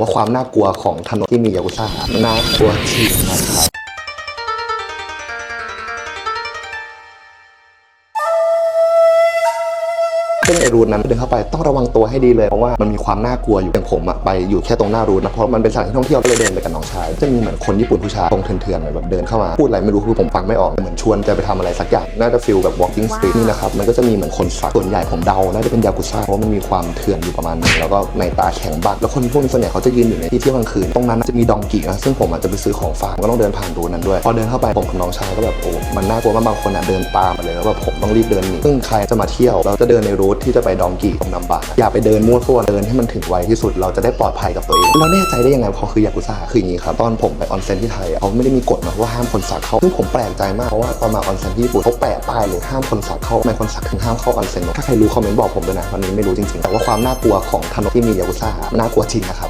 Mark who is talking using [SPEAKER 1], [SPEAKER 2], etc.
[SPEAKER 1] ว่าความน่ากลัวของถนนที่มียากุซ่าน่ากลัวจริงนะครับ ซึ่งไอรูทนั้นเดินเข้าไปต้องระวังตัวให้ดีเลยเพราะว่ามันมีความน่ากลัวอยู่อย่างผมอะไปอยู่แค่ตรงหน้ารูทนะเพราะมันเป็นสถานที่ท่องเที่ยวก็เลยเดินไปกับน้องชายจะมีเหมือนคนญี่ปุ่นผู้ชายตรงเถื่อนๆแบบเดินเข้ามาพูดอะไรไม่รู้คือผมฟังไม่ออกเหมือนชวนจะไปทำอะไรสักอย่างน่าจะฟิลแบบ walking street นี่นะครับมันก็จะมีเหมือนคนสักส่วนใหญ่ผมเดาน่าจะเป็นยากุซ่าเพราะมันมีความเถื่อนอยู่ประมาณนึงแล้วก็ในตาแข็งบักแล้วคนพวกนี้ส่วนใหญ่เขาจะยืนอยู่ในที่เที่ยวกลางคืนตรงนั้นจะมีดองกีนะซึ่งผมอาจจะไปซื้อของฝากก็ต้องเดินผ่านรูนั้นด้วยพอเดินเข้าไปผมกับน้องชายก็แบบโอ้มันน่ากลัวมากบางคนอะเดินตามมาเลยแล้วแบบผมต้องรีบเดินหนีซึ่งใครจะมาเที่ยวเราจะเดินในรูทที่จะไปดองกีตรงนำบาอย่าไปเดินมั่วซั่วเดินให้มันถึงไวที่สุดเราจะได้ปลอดภัยกับตัวเองเราแน่ใจได้ยังไงว่าเขาคือยากุซ่าคืออย่างนี้ครับตอนผมไปออนเซ็นที่ไทยเขาไม่ได้มีกฎนะว่าห้ามคนสักเข้าซึ่งผมแปลกใจมากเพราะว่าตอนมาออนเซ็นที่ญี่ปุ่นเขาแปะป้ายเลยห้ามคนสักเข้าไมคนสักถึงห้ามเข้าออนเซ็นถ้าใครรู้คอมเมนต์บอกผมด้วยนะวันนี้ไม่รู้จริงๆแต่ว่าความน่ากลัวของถนนที่มียากุซ่าน่ากลัวจริงนะครับ